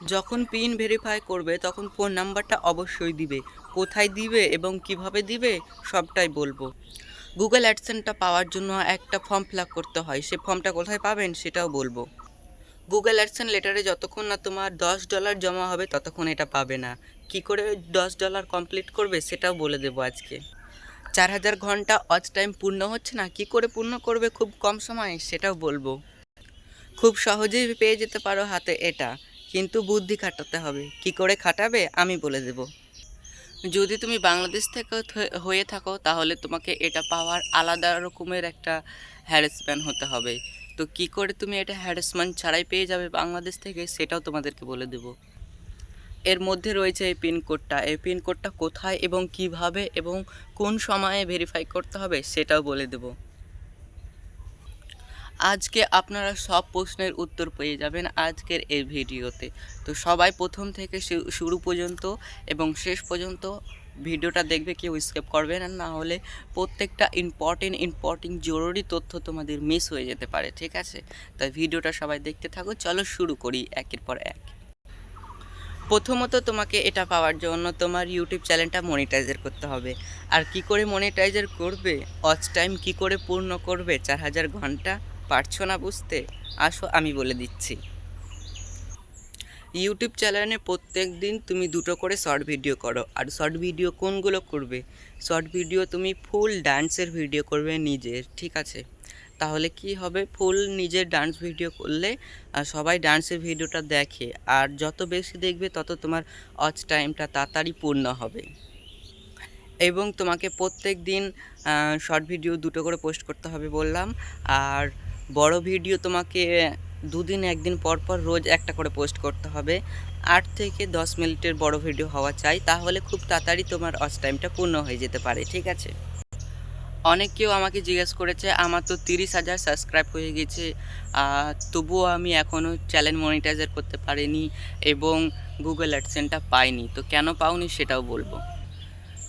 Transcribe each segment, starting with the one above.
যখন pin verify করবে, তখন ফোন নাম্বারটা অবশ্যই দিবে। কোথায় দিবে এবং কীভাবে দিবে, সবটাই বলব। গুগল অ্যাডসেন্টটা পাওয়ার জন্য একটা ফর্ম ফিল করতে হয়। সে ফর্মটা কোথায় পাবেন, সেটাও বলব। গুগল অ্যাডসেন্ট লেটারে যতক্ষণ না তোমার দশ ডলার জমা হবে, ততক্ষণ এটা পাবে না। কি করে দশ ডলার কমপ্লিট করবে, সেটাও বলে দেবো আজকে। চার হাজার ঘণ্টা অজ টাইম পূর্ণ হচ্ছে না, কি করে পূর্ণ করবে খুব কম সময়ে, সেটাও বলব। খুব সহজেই পেয়ে যেতে পারো হাতে এটা। কিন্তু বুদ্ধি খাটাতে হবে। কি করে খাটাবে, আমি বলে দেব। যদি তুমি বাংলাদেশ থেকে হয়ে থাকো, তাহলে তোমাকে এটা পাওয়ার আলাদা রকমের একটা হ্যারাসমেন্ট হতে হবে। তো কি করে তুমি এটা হ্যারাসমেন্ট ছাড়াই পেয়ে যাবে বাংলাদেশ থেকে, সেটাও তোমাদেরকে বলে দেব। এর মধ্যে রয়েছে এই পিনকোডটা এই পিনকোডটা কোথায় এবং কীভাবে এবং কোন সময়ে ভেরিফাই করতে হবে, সেটাও বলে দেবো। আজকে আপনারা সব প্রশ্নের উত্তর পেয়ে যাবেন আজকের এই ভিডিওতে। তো সবাই প্রথম থেকে শুরু পর্যন্ত এবং শেষ পর্যন্ত ভিডিওটা দেখবে, কেউ স্কেপ করবে না। না হলে প্রত্যেকটা ইম্পর্টেন্ট ইম্পর্টেন্ট জরুরি তথ্য তোমাদের মিস হয়ে যেতে পারে, ঠিক আছে? তাই ভিডিওটা সবাই দেখতে থাকো। চলো শুরু করি একের পর এক। প্রথমত তোমাকে এটা পাওয়ার জন্য তোমার ইউটিউব চ্যানেলটা মনিটাইজার করতে হবে। আর কি করে মনিটাইজার করবে? অচ টাইম কি করে পূর্ণ করবে? চার হাজার ঘণ্টা? পারছ না বুঝতে? আসো, আমি বলে দিচ্ছি। ইউটিউব চ্যানেলে প্রত্যেক দিন তুমি দুটো করে শর্ট ভিডিও করো। আর শর্ট ভিডিও কোনগুলো করবে? শর্ট ভিডিও তুমি ফুল ডান্সের ভিডিও করবে নিজের, ঠিক আছে? তাহলে কি হবে? ফুল নিজের ডান্স ভিডিও করলে সবাই ডান্সের ভিডিওটা দেখে। আর যত বেশি দেখবে, তত তোমার অচ টাইমটা তাড়াতাড়ি পূর্ণ হবে। এবং তোমাকে প্রত্যেক দিন শর্ট ভিডিও দুটো করে পোস্ট করতে হবে বললাম। আর বড় ভিডিও তোমাকে দুদিন, একদিন পর পর রোজ একটা করে পোস্ট করতে হবে। আট থেকে দশ মিনিটের বড় ভিডিও হওয়া চাই, তাহলে খুব তাড়াতাড়ি তোমার অস টাইমটা পূর্ণ হয়ে যেতে পারে, ঠিক আছে? অনেক কেউ আমাকে জিজ্ঞেস করেছে, আমার তো তিরিশ হাজার সাবস্ক্রাইব হয়ে গেছে তবুও আমি এখনও চ্যানেল মনিটাইজার করতে পারিনি এবং গুগল অ্যাডসেন্টটা পাইনি, তো কেন পাওনি সেটাও বলব।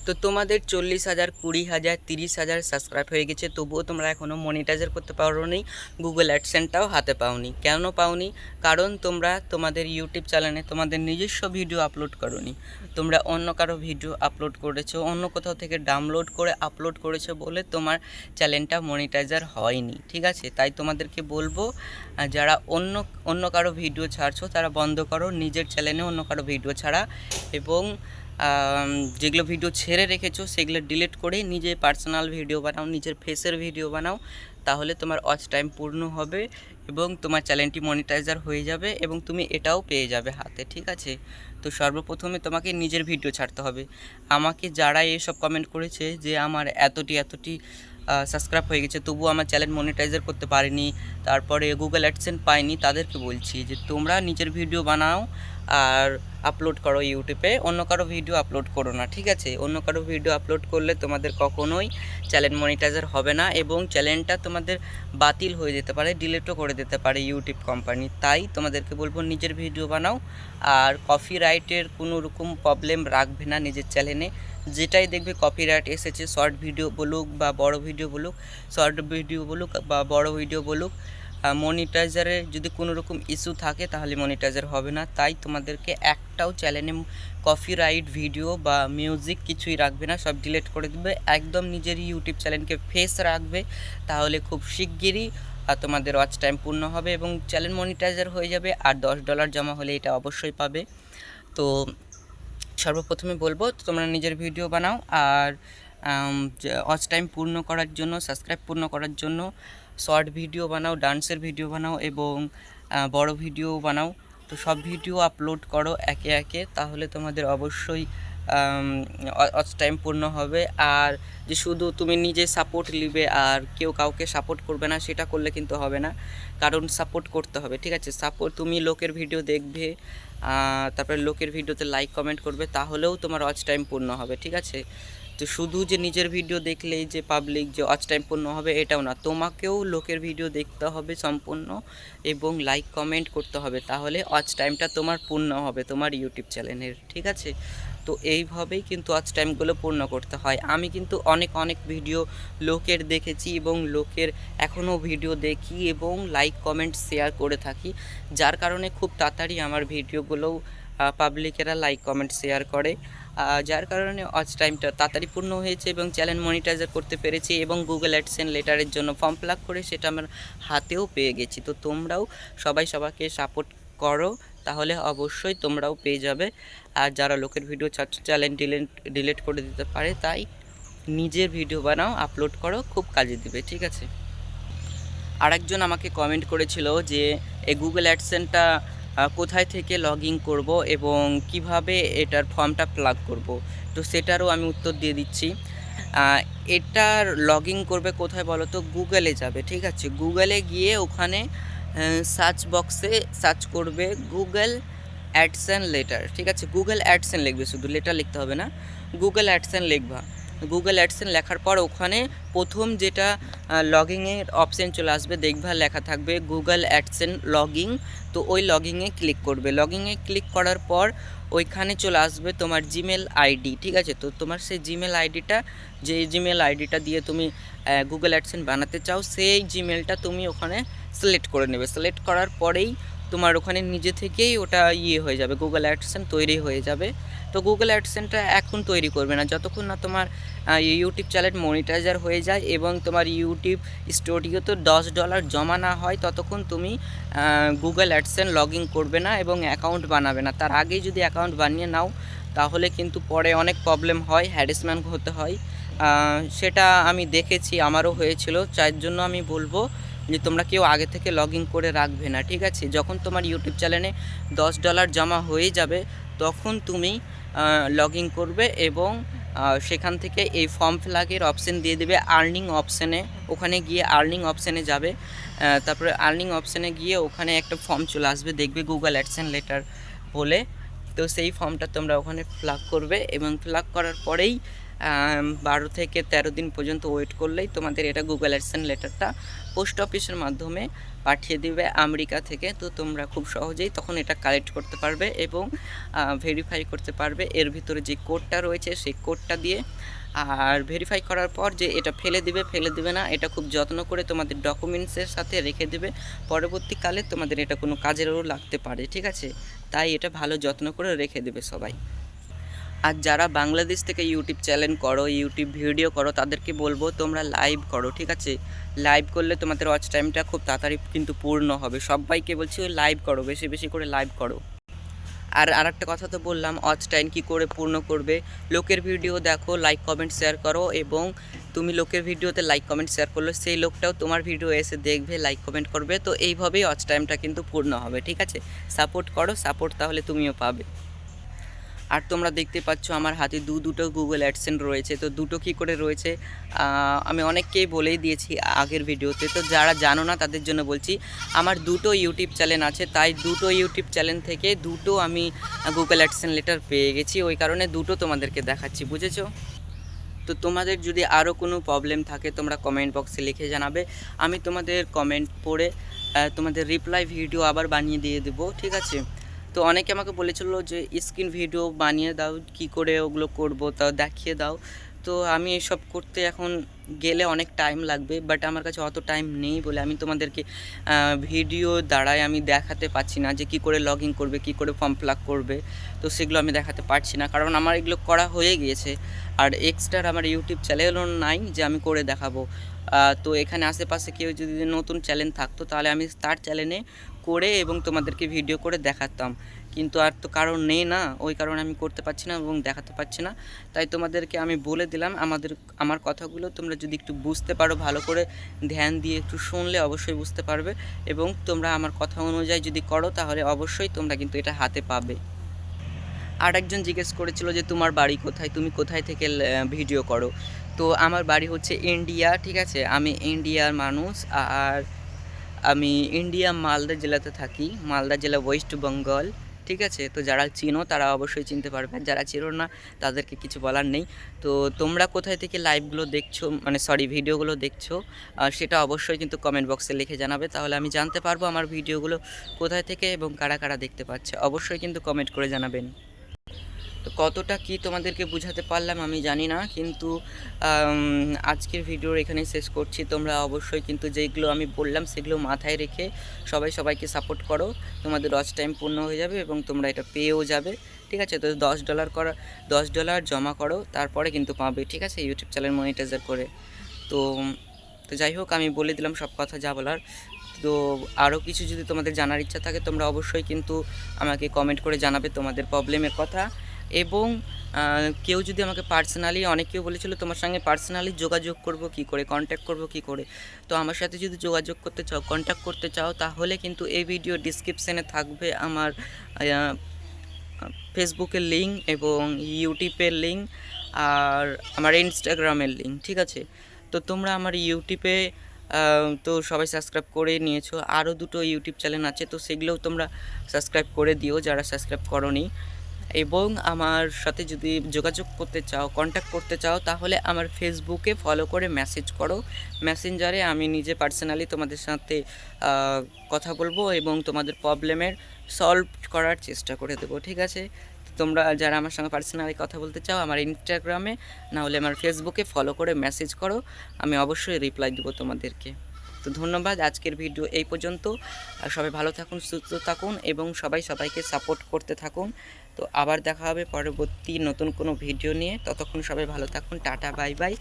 তো তোমাদের চল্লিশ হাজার, কুড়ি হাজার, তিরিশ হাজার সাবস্ক্রাইব হয়ে গেছে, তবুও তোমরা এখনও মনিটাইজার করতে পারো নি গুগল অ্যাডসেন্টটাও হাতে পাওনি কেন পাওনি কারণ তোমরা তোমাদের ইউটিউব চ্যানেলে তোমাদের নিজস্ব ভিডিও আপলোড করোনি তোমরা অন্য কারও ভিডিও আপলোড করেছ, অন্য কোথাও থেকে ডাউনলোড করে আপলোড করেছ বলে তোমার চ্যানেলটা মনিটাইজার হয়নি ঠিক আছে? তাই তোমাদেরকে বলব যারা অন্য অন্য কারও ভিডিও ছাড়ছো, তারা বন্ধ করো, নিজের চ্যানেলে অন্য কারও ভিডিও ছাড়া। এবং যেগুলো ভিডিও ছেড়ে রেখেছো, সেগুলো ডিলিট করে নিজে পার্সোনাল ভিডিও বানাও, নিজের ফেসের ভিডিও বানাও, তাহলে তোমার ওয়াচ টাইম পূর্ণ হবে এবং তোমার চ্যানেলটি মনিটাইজার হয়ে যাবে এবং তুমি এটাও পেয়ে যাবে হাতে, ঠিক আছে? তো সর্বপ্রথমে তোমাকে নিজের ভিডিও ছাড়তে হবে। আমাকে যারা এসব কমেন্ট করেছে যে আমার এতটি এতটি সাবস্ক্রাইব হয়ে গেছে। তবু আমার চ্যানেল মনিটাইজার করতে পারিনি, তারপরে গুগল অ্যাডসেন্ট পাইনি, তাদেরকে বলছি যে তোমরা নিজের ভিডিও বানাও আর আপলোড করো ইউটিউবে অন্য কারও ভিডিও আপলোড করো না, ঠিক আছে? অন্য কারও ভিডিও আপলোড করলে তোমাদের কখনোই চ্যানেল মনিটাইজার হবে না এবং চ্যানেলটা তোমাদের বাতিল হয়ে যেতে পারে ডিলিটও করে দিতে পারে ইউটিউব কোম্পানি তাই তোমাদেরকে বলব নিজের ভিডিও বানাও আর কপিরাইটের কোনো রকম প্রবলেম রাখবে না নিজের চ্যানেলে যেটাই দেখবে কপিরাইট এসেছে শর্ট ভিডিও বলুক বা বড় ভিডিও বলুক শর্ট ভিডিও বলুক বা বড় ভিডিও বলুক মনিটাইজারের যদি কোনো রকম ইস্যু থাকে তাহলে মনিটাইজার হবে না। তাই তোমাদেরকে একটাও চ্যানেলে কপিরাইট ভিডিও বা মিউজিক কিছুই রাখবে না সব ডিলিট করে দেবে। একদম নিজের ইউটিউব চ্যানেলকে ফেস রাখবে তাহলে খুব শিগগিরই আহ, তোমাদের ওয়াচ টাইম পূর্ণ হবে এবং চ্যানেল মনিটাইজার হয়ে যাবে আর দশ ডলার জমা হলে এটা অবশ্যই পাবে। তো সর্বপ্রথমে বলব, তোমরা নিজের ভিডিও বানাও আর অচ টাইম পূর্ণ করার জন্য সাবস্ক্রাইব পূর্ণ করার জন্য শর্ট ভিডিও বানাও ডান্সের ভিডিও বানাও এবং বড় ভিডিও বানাও। তো সব ভিডিও আপলোড করো একে একে, তাহলে তোমাদের অবশ্যই ওয়াচ টাইম পূর্ণ হবে। আর যে শুধু তুমি নিজে সাপোর্ট নিবে আর কেউ কাউকে সাপোর্ট করবে না, সেটা করলে কিন্তু হবে না। কারণ সাপোর্ট করতে হবে, ঠিক আছে? সাপোর্ট তুমি লোকের ভিডিও দেখবে তারপরে লোকের ভিডিওতে লাইক কমেন্ট করবে, তাহলেও তোমার অচ টাইম পূর্ণ হবে, ঠিক আছে? তো শুধু যে নিজের ভিডিও দেখলেই যে পাবলিক যে অচ টাইম পূর্ণ হবে, এটাও না। তোমাকেও লোকের ভিডিও দেখতে হবে সম্পূর্ণ এবং লাইক কমেন্ট করতে হবে, তাহলে অচ টাইমটা তোমার পূর্ণ হবে তোমার ইউটিউব চ্যানেলের ঠিক আছে? তো এইভাবেই কিন্তু ওয়াচ টাইমগুলো পূর্ণ করতে হয়। আমি কিন্তু অনেক অনেক ভিডিও লোকের দেখেছি এবং লোকের এখনও ভিডিও দেখি এবং লাইক কমেন্ট শেয়ার করে থাকি। যার কারণে খুব তাড়াতাড়ি আমার ভিডিওগুলোও পাবলিকেরা লাইক কমেন্ট শেয়ার করে। যার কারণে ওয়াচ টাইমটা তাড়াতাড়ি পূর্ণ হয়েছে এবং চ্যানেল মনিটাইজার করতে পেরেছি এবং গুগল অ্যাডসেন্ট লেটারের জন্য ফর্ম ফিল করে সেটা আমার হাতেও পেয়ে গেছি। তো তোমরাও সবাই সবাইকে সাপোর্ট করো তাহলে অবশ্যই তোমরাও পেয়ে যাবে। আর যারা লোকের ভিডিও চাচ্ছ চ্যানেল ডিলেট ডিলিট করে দিতে পারে, তাই নিজের ভিডিও বানাও আপলোড করো, খুব কাজে দিবে, ঠিক আছে? আরেকজন আমাকে কমেন্ট করেছিল যে এই গুগল অ্যাডসেন্টটা কোথায় থেকে লগ ইন করব এবং কীভাবে এটার ফর্মটা প্লাগ করব? তো সেটারও আমি উত্তর দিয়ে দিচ্ছি। এটার লগ ইন করবে কোথায় বলো তো গুগলে যাবে, ঠিক আছে? গুগলে গিয়ে ওখানে সার্চ বক্সে সার্চ করবে গুগল অ্যাডসেন লেটার ঠিক আছে? গুগল অ্যাডসেন লিখবে শুধু লেটার লিখতে হবে না। গুগল অ্যাডসেন লিখবা। গুগল অ্যাডসেন লেখার পর ওখানে প্রথম যেটা লগিংয়ের অপশান চলে আসবে, দেখবা লেখা থাকবে গুগল অ্যাডসেন লগিং তো ওই লগিংয়ে ক্লিক করবে। লগিংয়ে ক্লিক করার পর ওইখানে চলে আসবে তোমার জিমেল আইডি ঠিক আছে? তো তোমার সেই জিমেল আইডিটা যে জিমেল আইডিটা দিয়ে তুমি গুগল অ্যাডসেন বানাতে চাও, সেই জিমেলটা তুমি ওখানে সিলেক্ট করে নেবে। সিলেক্ট করার পরেই তোমার ওখানে নিজে থেকেই ওটা ইয়ে হয়ে যাবে গুগল অ্যাডসেন তৈরি হয়ে যাবে। তো গুগল অ্যাডসেনটা এখন তৈরি করবে না, যতক্ষণ না তোমার ইউটিউব চ্যানেল মনিটাইজার হয়ে যায় এবং তোমার ইউটিউব স্টুডিওতে দশ ডলার জমা না হয়, ততক্ষণ তুমি গুগল অ্যাডসেন লগ ইন করবে না এবং অ্যাকাউন্ট বানাবে না। তার আগেই যদি অ্যাকাউন্ট বানিয়ে নাও, তাহলে কিন্তু পরে অনেক প্রবলেম হয় হ্যারাসমেন্ট হতে হয়। সেটা আমি দেখেছি, আমারও হয়েছিল। যার জন্য আমি বলব যে তোমরা কেউ আগে থেকে লগ ইন করে রাখবে না, ঠিক আছে? যখন তোমার ইউটিউব চ্যানেলে দশ ডলার জমা হয়ে যাবে, তখন তুমি লগ ইন করবে এবং সেখান থেকে এই ফর্ম ফ্ল্যাগের অপশান দিয়ে দেবে, আর্নিং অপশানে, ওখানে গিয়ে আর্নিং অপশানে যাবে তারপরে আর্নিং অপশানে গিয়ে ওখানে একটা ফর্ম চলে আসবে, দেখবে গুগল অ্যাডসেন লেটার বলে, তো সেই ফর্মটা তোমরা ওখানে ফ্লাগ করবে এবং ফ্লাগ করার পরেই বারো থেকে তেরো দিন পর্যন্ত ওয়েট করলেই তোমাদের এটা গুগল অ্যাডসেন লেটারটা পোস্ট অফিসের মাধ্যমে পাঠিয়ে দিবে আমেরিকা থেকে। তো তোমরা খুব সহজেই তখন এটা কালেক্ট করতে পারবে এবং ভেরিফাই করতে পারবে। এর ভিতরে যে কোডটা রয়েছে সেই কোডটা দিয়ে আর ভেরিফাই করার পর যে এটা ফেলে দিবে ফেলে দিবে না, এটা খুব যত্ন করে তোমাদের ডকুমেন্টসের সাথে রেখে দেবে। পরবর্তীকালে তোমাদের এটা কোনো কাজেরও লাগতে পারে, ঠিক আছে? তাই এটা ভালো যত্ন করে রেখে দেবে সবাই। আর যারা বাংলাদেশ থেকে ইউটিউব চ্যানেল করো ইউটিউব ভিডিও করো, তাদেরকে বলব তোমরা লাইভ করো, ঠিক আছে? লাইভ করলে তোমাদের ওয়াচ টাইমটা খুব তাড়াতাড়ি কিন্তু পূর্ণ হবে। সবাইকে বলছি লাইভ করো, বেশি বেশি করে লাইভ করো। আর আরেকটা কথা তো বললাম ওয়াচ টাইম কী করে পূর্ণ করবে? লোকের ভিডিও দেখো লাইক কমেন্ট শেয়ার করো এবং তুমি লোকের ভিডিওতে লাইক কমেন্ট শেয়ার করল সেই লোকটাও তোমার ভিডিও এসে দেখবে লাইক কমেন্ট করবে। তো এইভাবেই ওয়াচ টাইমটা কিন্তু পূর্ণ হবে, ঠিক আছে? সাপোর্ট করো সাপোর্ট তাহলে তুমিও পাবে। আর তোমরা দেখতে পাচ্ছ আমার হাতে দু দুটো গুগল অ্যাডসেন্ট রয়েছে। তো দুটো কী করে রয়েছে? আমি অনেককেই বলেই দিয়েছি আগের ভিডিওতে। তো যারা জানো না, তাদের জন্য বলছি, আমার দুটো ইউটিউব চ্যানেল আছে। তাই দুটো ইউটিউব চ্যানেল থেকে দুটো আমি গুগল অ্যাডসেন্ট লেটার পেয়ে গেছি। ওই কারণে দুটো তোমাদেরকে দেখাচ্ছি, বুঝেছ? তো তোমাদের যদি আরও কোনো প্রবলেম থাকে, তোমরা কমেন্ট বক্সে লিখে জানাবে। আমি তোমাদের কমেন্ট পড়ে তোমাদের রিপ্লাই ভিডিও আবার বানিয়ে দিয়ে দেবো, ঠিক আছে? তো অনেকে আমাকে বলেছিল যে, স্ক্রিন ভিডিও বানিয়ে দাও, কি করে ওগুলো করব তাও দেখিয়ে দাও। তো আমি এসব করতে এখন গেলে অনেক টাইম লাগবে বাট আমার কাছে অত টাইম নেই বলে আমি তোমাদেরকে ভিডিও দ্বারাই আমি দেখাতে পারছি না যে, কি করে লগ ইন করবে, কি করে ফর্ম ফিল করবে। তো সেগুলো আমি দেখাতে পারছি না, কারণ আমার এগুলো করা হয়ে গিয়েছে। আর এক্সট্রা আমার ইউটিউব চ্যানেলও নাই যে আমি করে দেখাবো। তো এখানে আশেপাশে কেউ যদি নতুন চ্যানেল থাকতো, তাহলে আমি তার চ্যানেলে করে এবং তোমাদেরকে ভিডিও করে দেখাতাম। কিন্তু আর তো কারণ নেই না, ওই কারণে আমি করতে পারছি না এবং দেখাতে পারছি না। তাই তোমাদেরকে আমি বলে দিলাম, আমাদের, আমার কথাগুলো তোমরা যদি একটু বুঝতে পারো, ভালো করে ধ্যান দিয়ে একটু শুনলে অবশ্যই বুঝতে পারবে এবং তোমরা আমার কথা অনুযায়ী যদি করো, তাহলে অবশ্যই তোমরা কিন্তু এটা হাতে পাবে। আর একজন জিজ্ঞেস করেছিল যে, তোমার বাড়ি কোথায়? তুমি কোথায় থেকে ভিডিও করো? তো আমার বাড়ি হচ্ছে ইন্ডিয়া ঠিক আছে? আমি ইন্ডিয়ার মানুষ, আর আমি ইন্ডিয়া মালদা জেলাতে থাকি। মালদা জেলা ওয়েস্ট বেঙ্গল, ঠিক আছে? তো যারা চিনো তারা অবশ্যই চিনতে পারবে। যারা চিনো না, তাদেরকে কিছু বলার নেই। তো তোমরা কোথায় থেকে লাইভগুলো দেখছ মানে সরি ভিডিওগুলো দেখছ সেটা অবশ্যই কিন্তু কমেন্ট বক্সে লিখে জানাবে। তাহলে আমি জানতে পারব আমার ভিডিওগুলো কোথায় থেকে এবং কারা কারা দেখতে পাচ্ছে। অবশ্যই কিন্তু কমেন্ট করে জানাবেন। কতটা কি তোমাদেরকে বোঝাতে পারলাম আমি জানি না, কিন্তু আজকের ভিডিও এখানে শেষ করছি। তোমরা অবশ্যই কিন্তু যেগুলো আমি বললাম সেগুলো মাথায় রেখে সবাই সবাইকে সাপোর্ট করো। তোমাদের লস টাইম পূর্ণ হয়ে যাবে এবং তোমরা এটা পেয়েও যাবে। ঠিক আছে? তো দশ ডলার করা, দশ ডলার জমা করো, তারপরে কিন্তু পাবে। ঠিক আছে? ইউটিউব চ্যানেল মনিটাইজার করে। তো তো যাই হোক, আমি বলে দিলাম সব কথা যা বলার। তো আরও কিছু যদি তোমাদের জানার ইচ্ছা থাকে, তোমরা অবশ্যই কিন্তু আমাকে কমেন্ট করে জানাবে তোমাদের প্রবলেমের কথা। এবং কেউ যদি আমাকে পার্সোনালি অনেকেও বলেছিল, তোমার সঙ্গে পার্সোনালি যোগাযোগ করব কি করে? কন্ট্যাক্ট করব কি করে? তো আমার সাথে যদি যোগাযোগ করতে চাও কন্ট্যাক্ট করতে চাও, তাহলে কিন্তু এই ভিডিও ডিসক্রিপশানে থাকবে আমার ফেসবুকের লিঙ্ক এবং ইউটিউবের লিঙ্ক আর আমার ইনস্টাগ্রামের লিঙ্ক ঠিক আছে? তো তোমরা আমার ইউটিউবে তো সবাই সাবস্ক্রাইব করে নিয়েছো। আরও দুটো ইউটিউব চ্যানেল আছে, তো সেগুলোও তোমরা সাবস্ক্রাইব করে দিও যারা সাবস্ক্রাইব করনি। এবং আমার সাথে যদি যোগাযোগ করতে চাও কন্ট্যাক্ট করতে চাও, তাহলে আমার ফেসবুকে ফলো করে মেসেজ করো। মেসেঞ্জারে আমি নিজে পার্সোনালি তোমাদের সাথে কথা বলব এবং তোমাদের প্রবলেমের সলভ করার চেষ্টা করে দেবো, ঠিক আছে? তোমরা যারা আমার সঙ্গে পার্সোনালি কথা বলতে চাও, আমার ইনস্টাগ্রামে না হলে আমার ফেসবুকে ফলো করে মেসেজ করো। আমি অবশ্যই রিপ্লাই দেবো তোমাদেরকে। তো ধন্যবাদ আজকের ভিডিও এই পর্যন্ত। সবাই ভালো থাকুন, সুস্থ থাকুন এবং সবাই সবাইকে সাপোর্ট করতে থাকুন। তো আবার দেখা হবে পরবর্তী নতুন কোনো ভিডিও নিয়ে। ততক্ষণ সবাই ভালো থাকুন, tata, bye bye.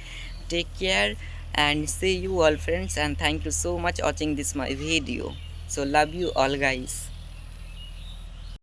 Take care and see you all friends and thank you so much watching this my video so love you all guys